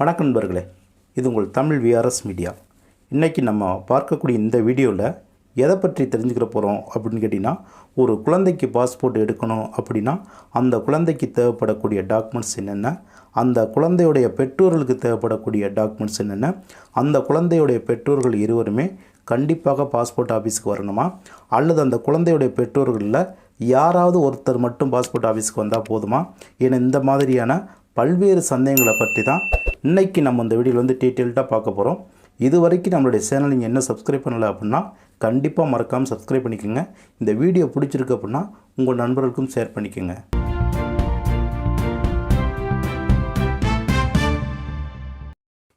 வணக்கம் நண்பர்களே. இது உங்கள் தமிழ் விஆர்எஸ் மீடியா இன்றைக்கி நம்ம பார்க்கக்கூடிய இந்த வீடியோவில் எதை பற்றி தெரிஞ்சுக்கிற போகிறோம் அப்படின்னு கேட்டிங்கன்னா ஒரு குழந்தைக்கு பாஸ்போர்ட் எடுக்கணும் அப்படின்னா அந்த குழந்தைக்கு தேவைப்படக்கூடிய டாக்குமெண்ட்ஸ் என்னென்ன அந்த குழந்தையுடைய பெற்றோர்களுக்கு தேவைப்படக்கூடிய டாக்குமெண்ட்ஸ் என்னென்ன அந்த குழந்தையுடைய பெற்றோர்கள் இருவருமே கண்டிப்பாக பாஸ்போர்ட் ஆஃபீஸுக்கு வரணுமா? அல்லது அந்த குழந்தையுடைய பெற்றோர்களில் யாராவது ஒருத்தர் மட்டும் பாஸ்போர்ட் ஆஃபீஸுக்கு வந்தால் போதுமா? ஏன்னா இந்த மாதிரியான பல்வேறு சந்தேகங்களை பற்றி தான் இன்றைக்கி நம்ம இந்த வீடியோவில் வந்து டீட்டெயில்டாக பார்க்க போகிறோம். இது வரைக்கும் நம்மளுடைய சேனல் நீங்கள் என்ன சப்ஸ்கிரைப் பண்ணலை அப்படின்னா கண்டிப்பாக மறக்காமல் சப்ஸ்கிரைப் பண்ணிக்கோங்க. இந்த வீடியோ பிடிச்சிருக்கு அப்படின்னா உங்கள் நண்பர்களுக்கும் ஷேர் பண்ணிக்கோங்க.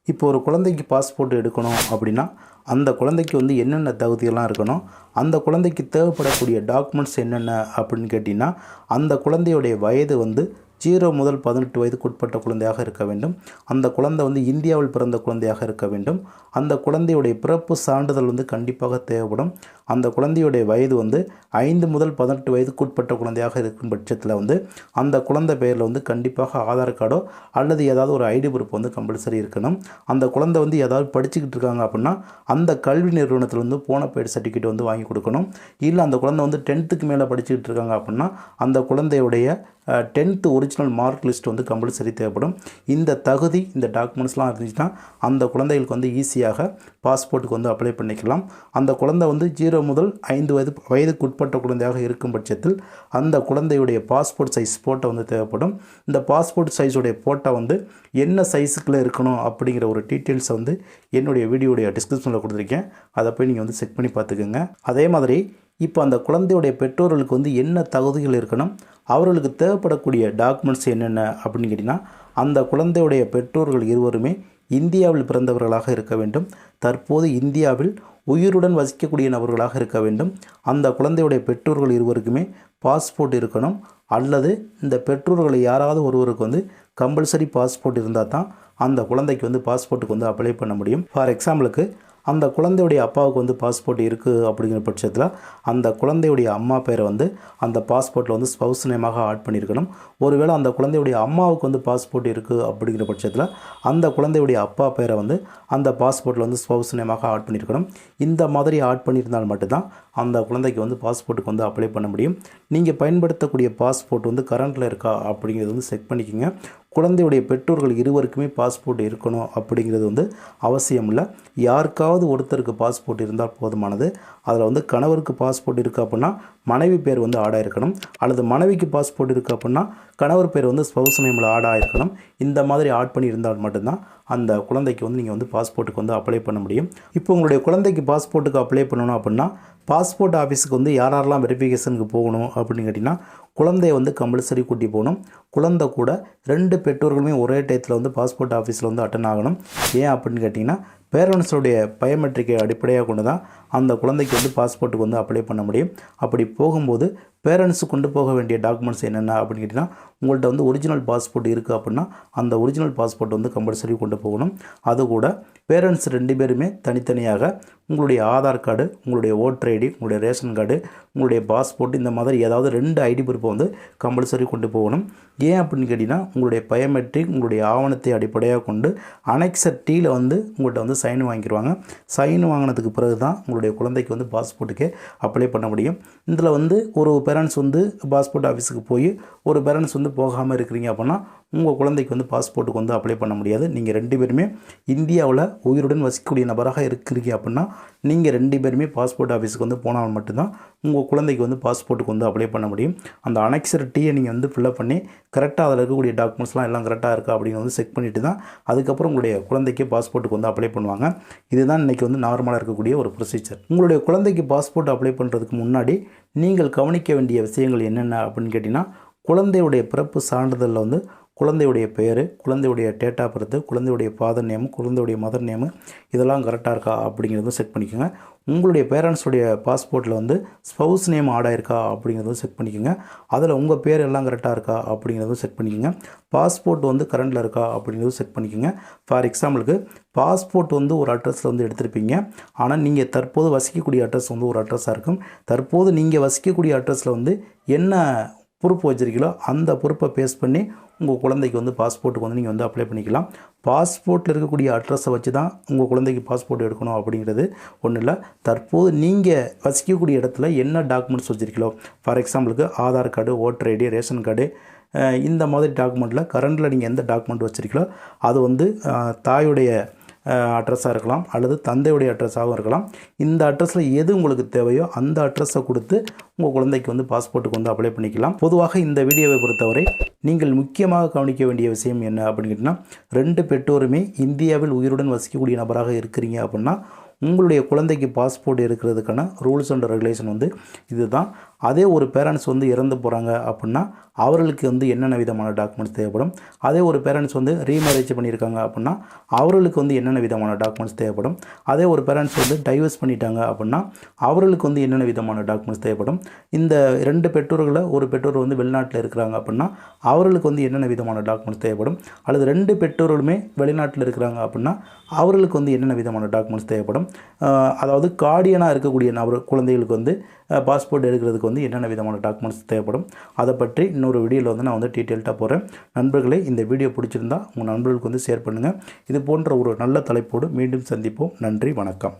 இப்போ ஒரு குழந்தைக்கு பாஸ்போர்ட் எடுக்கணும் அப்படின்னா அந்த குழந்தைக்கு வந்து என்னென்ன தகுதியெல்லாம் இருக்கணும் அந்த குழந்தைக்கு தேவைப்படக்கூடிய டாக்குமெண்ட்ஸ் என்னென்ன அப்படின்னு கேட்டிங்கன்னா அந்த குழந்தையுடைய வயது வந்து ஜீரோ முதல் பதினெட்டு வயதுக்குட்பட்ட குழந்தையாக இருக்க வேண்டும். அந்த குழந்தை வந்து இந்தியாவில் பிறந்த குழந்தையாக இருக்க வேண்டும். அந்த குழந்தையுடைய பிறப்பு சான்றிதழ் வந்து கண்டிப்பாக தேவைப்படும். அந்த குழந்தையுடைய வயது வந்து ஐந்து முதல் பதினெட்டு வயதுக்குட்பட்ட குழந்தையாக இருக்கும் பட்சத்தில் வந்து அந்த குழந்தை பெயரில் வந்து கண்டிப்பாக ஆதார் கார்டோ அல்லது ஏதாவது ஒரு ஐடி ப்ரூஃப் வந்து கம்பல்சரி இருக்கணும். அந்த குழந்தை வந்து ஏதாவது படிச்சுக்கிட்டு இருக்காங்க அப்படின்னா அந்த கல்வி நிறுவனத்தில் வந்து போன பெய்டு சர்டிஃபிகேட் வந்து வாங்கி கொடுக்கணும். இல்லை அந்த குழந்தை வந்து டென்த்துக்கு மேலே படிச்சுக்கிட்டு இருக்காங்க அப்படின்னா அந்த குழந்தையுடைய டென்த்து ஒரிஜினல் மார்க் லிஸ்ட் வந்து கம்பல்சரி தேவைப்படும். இந்த தகுதி இந்த டாக்குமெண்ட்ஸ்லாம் இருந்துச்சுன்னா அந்த குழந்தைகளுக்கு வந்து ஈஸியாக பாஸ்போர்ட்டுக்கு வந்து அப்ளை பண்ணிக்கலாம். அந்த குழந்தை வந்து ஜீரோ முதல் ஐந்து வயது வயதுக்கு உட்பட்ட குழந்தையாக இருக்கும் பட்சத்தில் அந்த குழந்தையுடைய பாஸ்போர்ட் சைஸ் ஃபோட்டோ வந்து தேவைப்படும். இந்த பாஸ்போர்ட் சைஸுடைய ஃபோட்டோ வந்து என்ன சைஸுக்குள்ளே இருக்கணும் அப்படிங்கிற ஒரு டீட்டெயில்ஸை வந்து என்னுடைய வீடியோடைய டிஸ்கிரிப்ஷனில் கொடுத்துருக்கேன். அதை போய் நீங்கள் வந்து செக் பண்ணி பார்த்துக்கோங்க. அதே மாதிரி இப்போ அந்த குழந்தையுடைய பெற்றோர்களுக்கு வந்து என்ன தகுதிகள் இருக்கணும் அவர்களுக்கு தேவைப்படக்கூடிய டாக்குமெண்ட்ஸ் என்னென்ன அப்படின்னு கேட்டிங்கன்னா அந்த குழந்தையுடைய பெற்றோர்கள் இருவருமே இந்தியாவில் பிறந்தவர்களாக இருக்க வேண்டும். தற்போது இந்தியாவில் உயிருடன் வசிக்கக்கூடிய நபர்களாக இருக்க வேண்டும். அந்த குழந்தையுடைய பெற்றோர்கள் இருவருக்குமே பாஸ்போர்ட் இருக்கணும். அல்லது இந்த பெற்றோர்கள் யாராவது ஒருவருக்கு வந்து கம்பல்சரி பாஸ்போர்ட் இருந்தால் தான் அந்த குழந்தைக்கு வந்து பாஸ்போர்ட்டுக்கு வந்து அப்ளை பண்ண முடியும். ஃபார் எக்ஸாம்பிளுக்கு அந்த குழந்தையுடைய அப்பாவுக்கு வந்து பாஸ்போர்ட் இருக்குது அப்படிங்கிற பட்சத்தில் அந்த குழந்தையுடைய அம்மா பேரை வந்து அந்த பாஸ்போர்ட்டில் வந்து ஸ்பவுஸ் நேமாக ஆட் பண்ணியிருக்கணும். ஒருவேளை அந்த குழந்தையுடைய அம்மாவுக்கு வந்து பாஸ்போர்ட் இருக்குது அப்படிங்கிற பட்சத்தில் அந்த குழந்தையுடைய அப்பா பேரை வந்து அந்த பாஸ்போர்ட்டில் வந்து ஸ்பவுஸ் நேமாக ஆட் பண்ணியிருக்கணும். இந்த மாதிரி ஆட் பண்ணியிருந்தால் மட்டும்தான் அந்த குழந்தைக்கு வந்து பாஸ்போர்ட்டுக்கு வந்து அப்ளை பண்ண முடியும். நீங்கள் பயன்படுத்தக்கூடிய பாஸ்போர்ட் வந்து கரண்ட்டில் இருக்கா அப்படிங்கிறது வந்து செக் பண்ணிக்கோங்க. குழந்தையுடைய பெற்றோர்கள் இருவருக்குமே பாஸ்போர்ட் இருக்கணும் அப்படிங்கிறது வந்து அவசியம் இல்லை. யாருக்காவது ஒருத்தருக்கு பாஸ்போர்ட் இருந்தால் போதுமானது. அதில் வந்து கணவருக்கு பாஸ்போர்ட் இருக்குது அப்படின்னா மனைவி பேர் வந்து ஆடாக இருக்கணும். அல்லது மனைவிக்கு பாஸ்போர்ட் இருக்குது அப்படின்னா கணவர் பேர் வந்து ஸ்பௌச நேமில் ஆடாக இருக்கணும். இந்த மாதிரி ஆட் பண்ணி இருந்தால் மட்டும்தான் அந்த குழந்தைக்கு வந்து நீங்கள் வந்து பாஸ்போர்ட்டுக்கு வந்து அப்ளை பண்ண முடியும். இப்போ உங்களுடைய குழந்தைக்கு பாஸ்போர்ட்டுக்கு அப்ளை பண்ணணும் அப்படின்னா பாஸ்போர்ட் ஆஃபீஸுக்கு வந்து யார் யாரெல்லாம் வெரிஃபிகேஷனுக்கு போகணும் அப்படின்னு கேட்டிங்கன்னா குழந்தைய வந்து கம்பல்சரி கூட்டி போகணும். குழந்தை கூட ரெண்டு பெற்றோர்களுமே ஒரே டயத்தில் வந்து பாஸ்போர்ட் ஆஃபீஸில் வந்து அட்டன் ஆகணும். ஏன் அப்படின்னு கேட்டிங்கன்னா பேரண்ட்ஸுடைய பயோமெட்ரிக்கை அடிப்படையாக கொண்டு தான் அந்த குழந்தைக்கு வந்து பாஸ்போர்ட்டுக்கு வந்து அப்ளை பண்ண முடியும். அப்படி போகும்போது பேரண்ட்ஸு கொண்டு போக வேண்டிய டாக்குமெண்ட்ஸ் என்னென்ன அப்படின்னு கேட்டிங்கன்னா உங்கள்கிட்ட வந்து ஒரிஜினல் பாஸ்போர்ட் இருக்குது அப்படின்னா அந்த ஒரிஜினல் பாஸ்போர்ட் வந்து கம்பல்சரி கொண்டு போகணும். அது கூட பேரண்ட்ஸ் ரெண்டு பேருமே தனித்தனியாக உங்களுடைய ஆதார் கார்டு உங்களுடைய ஓட்டர் ஐடி உங்களுடைய ரேஷன் கார்டு உங்களுடைய பாஸ்போர்ட் இந்த மாதிரி ஏதாவது ரெண்டு ஐடி ப்ரூஃபை வந்து கம்பல்சரி கொண்டு போகணும். ஏன் அப்படின்னு கேட்டிங்கன்னா உங்களுடைய பயோமெட்ரிக் உங்களுடைய ஆவணத்தை அடிப்படையாக கொண்டு அனெக்சர் டீயில் வந்து உங்கள்கிட்ட வந்து சைன் வாங்கிடுவாங்க சைன் வாங்கினதுக்கு பிறகு தான் உங்களுடைய குழந்தைக்கு வந்து பாஸ்போர்ட்டுக்கு அப்ளை பண்ண முடியும். இதில் வந்து ஒரு பேரண்ட்ஸ் வந்து பாஸ்போர்ட் ஆஃபீஸுக்கு போய் ஒரு பேரண்ட்ஸ் வந்து போகாமல் இருக்கிறீங்க அப்படின்னா உங்கள் குழந்தைக்கு வந்து பாஸ்போர்ட்டுக்கு வந்து அப்ளை பண்ண முடியாது. நீங்கள் ரெண்டு பேருமே இந்தியாவில் உயிருடன் வசிக்கக்கூடிய நபராக இருக்கிறீங்க அப்படின்னா நீங்கள் ரெண்டு பேருமே பாஸ்போர்ட் ஆஃபீஸுக்கு வந்து போனால் மட்டும்தான் உங்கள் குழந்தைக்கு வந்து பாஸ்போர்ட்டுக்கு வந்து அப்ளை பண்ண முடியும். அந்த அனெக்சர் டீயை நீங்கள் வந்து ஃபில்அப் பண்ணி கரெக்டாக அதில் இருக்கக்கூடிய டாக்குமெண்ட்ஸ்லாம் எல்லாம் கரெக்டாக இருக்கா அப்படின்னு வந்து செக் பண்ணிவிட்டு தான் அதுக்கப்புறம் உங்களுடைய குழந்தைக்கு பாஸ்போர்ட்டுக்கு வந்து அப்ளை பண்ணுவாங்க. இதுதான் இன்றைக்கி வந்து நார்மலாக இருக்கக்கூடிய ஒரு ப்ரொசீஜர் உங்களுடைய குழந்தைக்கு பாஸ்போர்ட் அப்ளை பண்ணுறதுக்கு முன்னாடி நீங்கள் கவனிக்க வேண்டிய விஷயங்கள் என்னென்ன அப்படின்னு கேட்டிங்கன்னா குழந்தையுடைய பிறப்பு சான்றிதழில் வந்து குழந்தையுடைய பெயர் குழந்தையுடைய டேட் ஆஃப் பர்த்து குழந்தையுடைய ஃபாதர் நேமு குழந்தையுடைய மதர் நேமு இதெல்லாம் கரெக்டாக இருக்கா அப்படிங்கிறதும் செக் பண்ணிக்கோங்க. உங்களுடைய பேரண்ட்ஸுடைய பாஸ்போர்ட்டில் வந்து ஸ்பவுஸ் நேம் ஆட் ஆயிருக்கா அப்படிங்கிறதும் செக் பண்ணிக்கோங்க. அதில் உங்கள் பேர் எல்லாம் கரெக்டாக இருக்கா அப்படிங்கிறதும் செக் பண்ணிக்கோங்க. பாஸ்போர்ட் வந்து கரண்டில் இருக்கா அப்படிங்கிறதும் செக் பண்ணிக்கோங்க. ஃபார் எக்ஸாம்பிளுக்கு பாஸ்போர்ட் வந்து ஒரு அட்ரஸில் வந்து எடுத்திருப்பீங்க. ஆனால் நீங்கள் தற்போது வசிக்கக்கூடிய அட்ரஸ் வந்து ஒரு அட்ரஸாக இருக்கும். தற்போது நீங்கள் வசிக்கக்கூடிய அட்ரஸில் வந்து என்ன பொறுப்பு வச்சுருக்கீங்களோ அந்த பொறுப்பை பேஸ் பண்ணி உங்கள் குழந்தைக்கு வந்து பாஸ்போர்ட்டுக்கு வந்து நீங்கள் வந்து அப்ளை பண்ணிக்கலாம். பாஸ்போர்ட்டில் இருக்கக்கூடிய அட்ரஸை வச்சு தான் உங்கள் குழந்தைக்கு பாஸ்போர்ட் எடுக்கணும் அப்படிங்கிறது ஒன்றும் இல்லை. தற்போது நீங்கள் வசிக்கக்கூடிய இடத்துல என்ன டாக்குமெண்ட்ஸ் வச்சுருக்கீங்களோ ஃபார் எக்ஸாம்பிளுக்கு Aadhaar card voter ID ration card இந்த மாதிரி டாக்குமெண்ட்டில் கரண்டில் நீங்கள் எந்த டாக்குமெண்ட் வச்சுருக்கீங்களோ அது வந்து தாயுடைய அட்ரஸாக இருக்கலாம் அல்லது தந்தையுடைய அட்ரஸாகவும் இருக்கலாம். இந்த அட்ரஸில் எது உங்களுக்கு தேவையோ அந்த அட்ரஸை கொடுத்து உங்கள் குழந்தைக்கு வந்து பாஸ்போர்ட்டுக்கு வந்து அப்ளை பண்ணிக்கலாம். பொதுவாக இந்த வீடியோவை பொறுத்தவரை நீங்கள் முக்கியமாக கவனிக்க வேண்டிய விஷயம் என்ன அப்படின்னு கேட்டிங்கன்னா ரெண்டு பெற்றோருமே இந்தியாவில் உயிருடன் வசிக்கக்கூடிய நபராக இருக்கிறீங்க அப்படின்னா உங்களுடைய குழந்தைக்கு பாஸ்போர்ட் இருக்கிறதுக்கான ரூல்ஸ் அண்ட் ரெகுலேஷன் வந்து இதுதான். அதே ஒரு பேரண்ட்ஸ் வந்து இறந்து போகிறாங்க அப்படின்னா அவர்களுக்கு வந்து என்னென்ன விதமான டாக்குமெண்ட்ஸ் தேவைப்படும்? அதே ஒரு பேரண்ட்ஸ் வந்து ரீமேரேஜ் பண்ணியிருக்காங்க அப்படின்னா அவர்களுக்கு வந்து என்னென்ன விதமான டாக்குமெண்ட்ஸ் தேவைப்படும்? அதே ஒரு பேரண்ட்ஸ் வந்து டைவர்ஸ் பண்ணிட்டாங்க அப்படின்னா அவர்களுக்கு வந்து என்னென்ன விதமான டாக்குமெண்ட்ஸ் தேவைப்படும்? இந்த ரெண்டு பெற்றோர்களை ஒரு பெற்றோர் வந்து வெளிநாட்டில் இருக்கிறாங்க அப்படின்னா அவர்களுக்கு வந்து என்னென்ன விதமான டாக்குமெண்ட்ஸ் தேவைப்படும்? அல்லது ரெண்டு பெற்றோர்களுமே வெளிநாட்டில் இருக்கிறாங்க அப்படின்னா அவர்களுக்கு வந்து என்னென்ன விதமான டாக்குமெண்ட்ஸ் தேவைப்படும்? அதாவது கார்டியனாக இருக்கக்கூடிய நபர் குழந்தைகளுக்கு வந்து பாஸ்போர்ட் எடுக்கிறதுக்கு வந்து வந்து என்னென்ன விதமான டாக்குமெண்ட்ஸ் தேவைப்படும் அதை பற்றி இன்னொரு வீடியோவில் வந்து நான் வந்து டீட்டெயில்டாக போகிறேன் நண்பர்களே இந்த வீடியோ பிடிச்சிருந்தா உங்கள் நண்பர்களுக்கு வந்து ஷேர் பண்ணுங்கள் இது போன்ற ஒரு நல்ல தலைப்போடு மீண்டும் சந்திப்போம். நன்றி வணக்கம்.